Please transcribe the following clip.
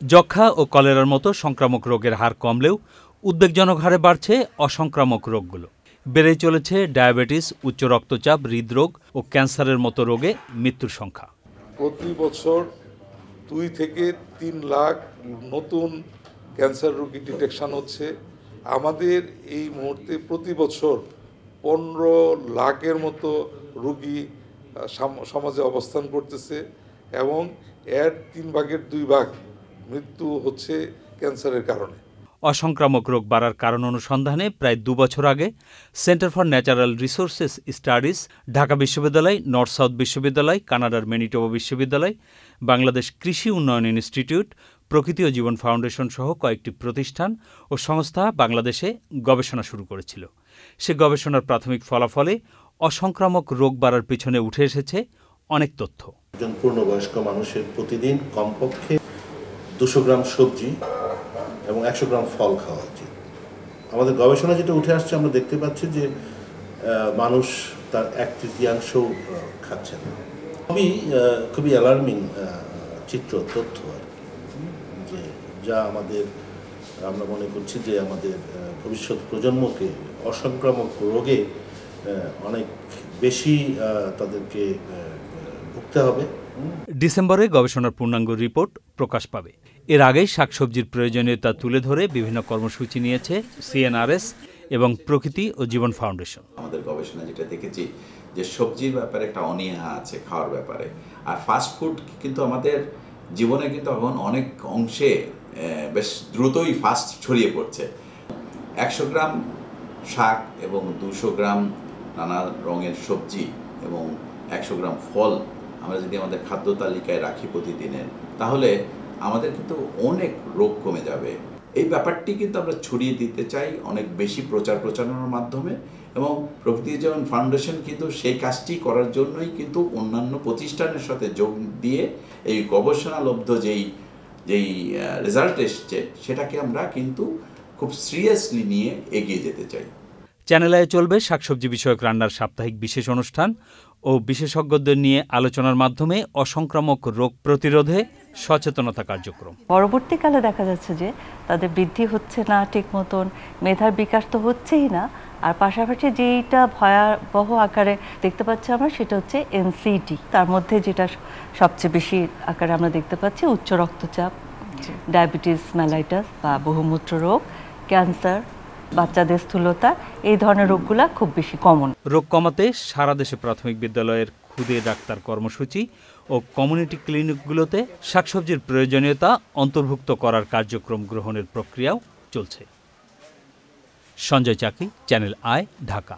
যক্ষা ও কলেরার মতো সংক্রামক রোগের হার কমলেও উদ্বেগজনক হারে বাড়ছে অসংক্রামক রোগগুলো। বেড়ে চলেছে ডায়াবেটিস, উচ্চ রক্তচাপ, হৃদরোগ ও ক্যান্সারের মতো রোগে মৃত্যুর সংখ্যা। প্রতি বছর দুই থেকে তিন লাখ নতুন ক্যান্সার রোগী ডিটেকশন হচ্ছে। আমাদের এই মুহূর্তে প্রতি বছর পনেরো লাখের মতো রুগী সমাজে অবস্থান করতেছে এবং এর তিন ভাগের দুই ভাগ মৃত্যু হচ্ছে ক্যান্সারের কারণে। অসংক্রামক রোগ বাড়ার কারণ অনুসন্ধানে প্রায় দুবছর আগে centre for natural resources studies Dhaka বিশ্ববিদ্যালয় নর্থ সাউথ বিশ্ববিদ্যালয় কানাডার ম্যানিটোবা বিশ্ববিদ্যালয় বাংলাদেশ কৃষি উন্নয়ন ইনস্টিটিউট প্রকৃতি ও জীবন ফাউন্ডেশন সহ কয়েকটি প্রতিষ্ঠান ও সংস্থা বাংলাদেশে গবেষণা শুরু করেছিল। সে গবেষণার প্রাথমিক ফলাফলে অসংক্রামক রোগ বাড়ার পিছনে উঠে এসেছে অনেক তথ্য। একজন পূর্ণবয়স্ক মানুষের প্রতিদিন কমপক্ষে দুশো গ্রাম সবজি এবং একশো গ্রাম ফল খাওয়া উচিত। আমাদের গবেষণা যেটা উঠে আসছে, আমরা দেখতে পাচ্ছি যে মানুষ তার এক তৃতীয়াংশ খাচ্ছে না। খুবই খুবই অ্যালার্মিং চিত্র, তথ্য আর কি। যে যা আমাদের, আমরা মনে করছি যে আমাদের ভবিষ্যৎ প্রজন্মকে অসংক্রামক রোগে অনেক বেশি তাদেরকে ভুগতে হবে। ডিসেম্বরে গবেষণার পূর্ণাঙ্গ রিপোর্ট প্রকাশ পাবে। এর আগেই শাকসবজির প্রয়োজনীয়তা তুলে ধরে বিভিন্ন কর্মসূচি নিয়েছে সিএনআরএস এবং প্রকৃতি ও জীবন ফাউন্ডেশন। আমাদের গবেষণা যেটা দেখেছি যে সবজির ব্যাপারে একটা অনীহা আছে খাওয়ার ব্যাপারে। আর ফাস্ট ফুড কিন্তু আমাদের জীবনে কিন্তু এখন অনেক অংশে বেশ দ্রুতই ফাস্ট ছড়িয়ে পড়ছে। একশো গ্রাম শাক এবং দুশো গ্রাম নানা রঙের সবজি এবং একশো গ্রাম ফল আমরা যদি আমাদের খাদ্য তালিকায় রাখি প্রতিদিনের, তাহলে আমাদের কিন্তু অনেক রোগ কমে যাবে। এই ব্যাপারটি কিন্তু আমরা ছড়িয়ে দিতে চাই অনেক বেশি প্রচার প্রচারণার মাধ্যমে এবং প্রকৃতি জীবন ফাউন্ডেশন কিন্তু সেই কাজটি করার জন্যই কিন্তু অন্যান্য প্রতিষ্ঠানের সাথে যোগ দিয়ে এই গবেষণালব্ধ যেই যেই রেজাল্ট এসছে, সেটাকে আমরা কিন্তু খুব সিরিয়াসলি নিয়ে এগিয়ে যেতে চাই। চ্যানেল আয়ে চলবে শাকসবজি বিষয়ক রান্নার সাপ্তাহিক বিশেষ অনুষ্ঠান ও বিশেষজ্ঞদের নিয়ে আলোচনার মাধ্যমে অসংক্রামক রোগ প্রতিরোধে সচেতনতা কার্যক্রম। পরবর্তীকালে দেখা যাচ্ছে যে তাদের বৃদ্ধি হচ্ছে না ঠিক মতন মেধার বিকাশ তো হচ্ছেই না। আর পাশাপাশি যেইটা ভয়াবহ আকারে দেখতে পাচ্ছি আমরা সেটা হচ্ছে এনসিডি তার মধ্যে যেটা সবচেয়ে বেশি আকারে আমরা দেখতে পাচ্ছি উচ্চ রক্তচাপ ডায়াবেটিস ম্যালাইটাস বা বহুমূত্র রোগ ক্যান্সার বাচ্চাদের স্থূলতা, এই ধরনের রোগগুলা খুব বেশি কমন রোগ কমাতে সারা দেশে প্রাথমিক বিদ্যালয়ের খুদে ডাক্তার কর্মসূচি ও কমিউনিটি ক্লিনিকগুলোতে শাকসবজির প্রয়োজনীয়তা অন্তর্ভুক্ত করার কার্যক্রম গ্রহণের প্রক্রিয়াও চলছে। সঞ্জয় চাকরি চ্যানেল আয় ঢাকা